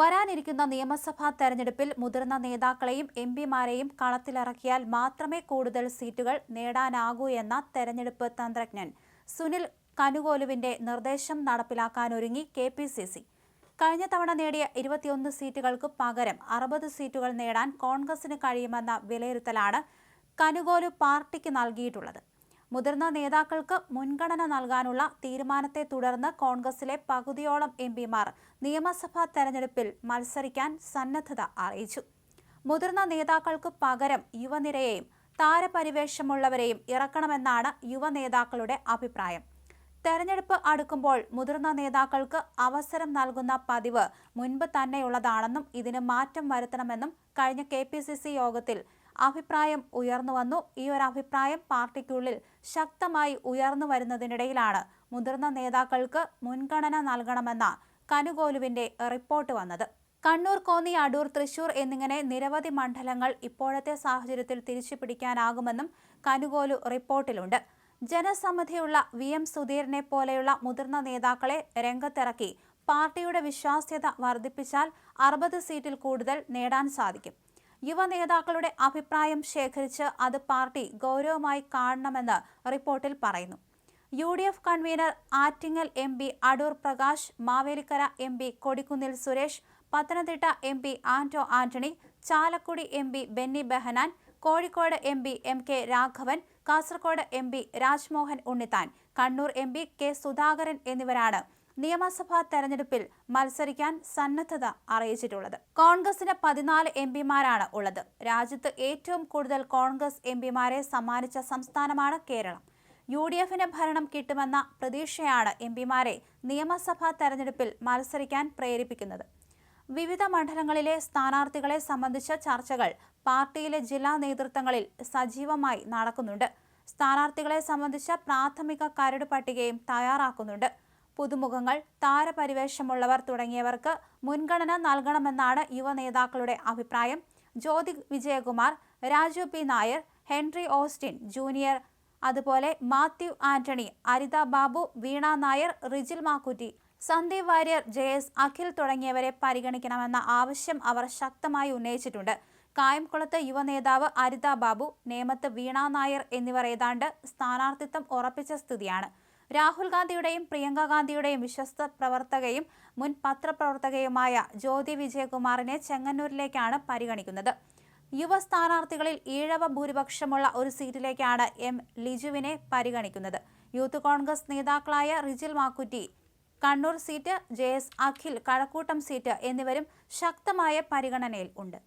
വരാനിരിക്കുന്ന നിയമസഭാ തെരഞ്ഞെടുപ്പിൽ മുതിർന്ന നേതാക്കളെയും എം പിമാരെയും കളത്തിലിറക്കിയാൽ മാത്രമേ കൂടുതൽ സീറ്റുകൾ നേടാനാകൂ എന്ന തെരഞ്ഞെടുപ്പ് തന്ത്രജ്ഞൻ സുനിൽ കനുകോലുവിന്റെ നിർദ്ദേശം നടപ്പിലാക്കാനൊരുങ്ങി കെ പി സി സി. കഴിഞ്ഞ തവണ നേടിയ ഇരുപത്തിയൊന്ന് സീറ്റുകൾക്ക് പകരം അറുപത് സീറ്റുകൾ നേടാൻ കോൺഗ്രസിന് കഴിയുമെന്ന വിലയിരുത്തലാണ് കനുകോലു പാർട്ടിക്ക് നൽകിയിട്ടുള്ളത്. മുതിർന്ന നേതാക്കൾക്ക് മുൻഗണന നൽകാനുള്ള തീരുമാനത്തെ തുടർന്ന് കോൺഗ്രസിലെ പകുതിയോളം എം പിമാർ നിയമസഭാ തെരഞ്ഞെടുപ്പിൽ മത്സരിക്കാൻ സന്നദ്ധത അറിയിച്ചു. മുതിർന്ന നേതാക്കൾക്ക് പകരം യുവനിരയെയും താരപരിവേഷമുള്ളവരെയും ഇറക്കണമെന്നാണ് യുവനേതാക്കളുടെ അഭിപ്രായം. തെരഞ്ഞെടുപ്പ് അടുക്കുമ്പോൾ മുതിർന്ന നേതാക്കൾക്ക് അവസരം നൽകുന്ന പതിവ് മുൻപ് തന്നെയുള്ളതാണെന്നും ഇതിന് മാറ്റം വരുത്തണമെന്നും കഴിഞ്ഞ കെ യോഗത്തിൽ അഭിപ്രായം ഉയർന്നു വന്നു. ഈ ഒരു അഭിപ്രായം പാർട്ടിക്കുള്ളിൽ ശക്തമായി ഉയർന്നു വരുന്നതിനിടയിലാണ് മുതിർന്ന നേതാക്കൾക്ക് മുൻഗണന നൽകണമെന്ന കനുകോലുവിന്റെ റിപ്പോർട്ട് വന്നത്. കണ്ണൂർ കോന്നി അടൂർ തൃശൂർ എന്നിങ്ങനെ നിരവധി മണ്ഡലങ്ങൾ ഇപ്പോഴത്തെ സാഹചര്യത്തിൽ തിരിച്ചു പിടിക്കാനാകുമെന്നും കനുകോലു റിപ്പോർട്ടിലുണ്ട്. ജനസമ്മതിയുള്ള വി. എം. സുധീരനെ പോലെയുള്ള മുതിർന്ന നേതാക്കളെ രംഗത്തിറക്കി പാർട്ടിയുടെ വിശ്വാസ്യത വർദ്ധിപ്പിച്ചാൽ അറുപത് സീറ്റിൽ കൂടുതൽ നേടാൻ സാധിക്കും. യുവ നേതാക്കളുടെ അഭിപ്രായം ശേഖരിച്ച് അത് പാർട്ടി ഗൗരവമായി കാണണമെന്ന് റിപ്പോർട്ടിൽ പറയുന്നു. U D F convener Attingal M P Adoor Prakash Mavelikkara M P Kodikunnil Suresh Pathanamthitta M P Anto Antony Chalakudy M P Benny Behanan Kozhikode M P M K Raghavan Kasaragod M P Rajmohan Unnithan Kannur M P K Sudhakaran എന്നിവരാണ് നിയമസഭാ തെരഞ്ഞെടുപ്പിൽ മത്സരിക്കാൻ സന്നദ്ധത അറിയിച്ചിട്ടുള്ളത്. കോൺഗ്രസിന് പതിനാല് M പിമാരാണ് ഉള്ളത്. രാജ്യത്ത് ഏറ്റവും കൂടുതൽ കോൺഗ്രസ് എം പിമാരെ സമ്മാനിച്ച സംസ്ഥാനമാണ് കേരളം. യു ഡി എഫിന് ഭരണം കിട്ടുമെന്ന പ്രതീക്ഷയാണ് എം പിമാരെ നിയമസഭാ തെരഞ്ഞെടുപ്പിൽ മത്സരിക്കാൻ പ്രേരിപ്പിക്കുന്നത്. വിവിധ മണ്ഡലങ്ങളിലെ സ്ഥാനാർത്ഥികളെ സംബന്ധിച്ച ചർച്ചകൾ പാർട്ടിയിലെ ജില്ലാ നേതൃത്വങ്ങളിൽ സജീവമായി നടക്കുന്നുണ്ട്. സ്ഥാനാർത്ഥികളെ സംബന്ധിച്ച പ്രാഥമിക കരട് പട്ടികയും തയ്യാറാക്കുന്നുണ്ട്. പുതുമുഖങ്ങൾ താരപരിവേഷമുള്ളവർ തുടങ്ങിയവർക്ക് മുൻഗണന നൽകണമെന്നാണ് യുവ നേതാക്കളുടെ അഭിപ്രായം. ജ്യോതി വിജയകുമാർ രാജു പി നായർ ഹെൻറി ഓസ്റ്റിൻ ജൂനിയർ അതുപോലെ മാത്യു ആന്റണി അരിത ബാബു വീണ നായർ റിജിൽ മാക്കുറ്റി സന്ദീപ് വാര്യർ ജെ എസ് അഖിൽ തുടങ്ങിയവരെ പരിഗണിക്കണമെന്ന ആവശ്യം അവർ ശക്തമായി ഉന്നയിച്ചിട്ടുണ്ട്. കായംകുളത്ത് യുവ നേതാവ് അരിത ബാബു നേമത്ത് വീണ നായർ എന്നിവർ ഏതാണ്ട് സ്ഥാനാർത്ഥിത്വം ഉറപ്പിച്ച സ്ഥിതിയാണ്. രാഹുൽ ഗാന്ധിയുടെയും പ്രിയങ്ക ഗാന്ധിയുടെയും വിശ്വസ്ത പ്രവർത്തകയും മുൻ പത്രപ്രവർത്തകയുമായ ജ്യോതി വിജയകുമാറിനെ ചെങ്ങന്നൂരിലേക്കാണ് പരിഗണിക്കുന്നത്. യുവ സ്ഥാനാർത്ഥികളിൽ ഈഴവ ഭൂരിപക്ഷമുള്ള ഒരു സീറ്റിലേക്കാണ് എം ലിജുവിനെ പരിഗണിക്കുന്നത്. യൂത്ത് കോൺഗ്രസ് നേതാക്കളായ Rijil Makkutty Kannur seat J S Akhil Kazhakkoottam seat എന്നിവരും ശക്തമായ പരിഗണനയിൽ ഉണ്ട്.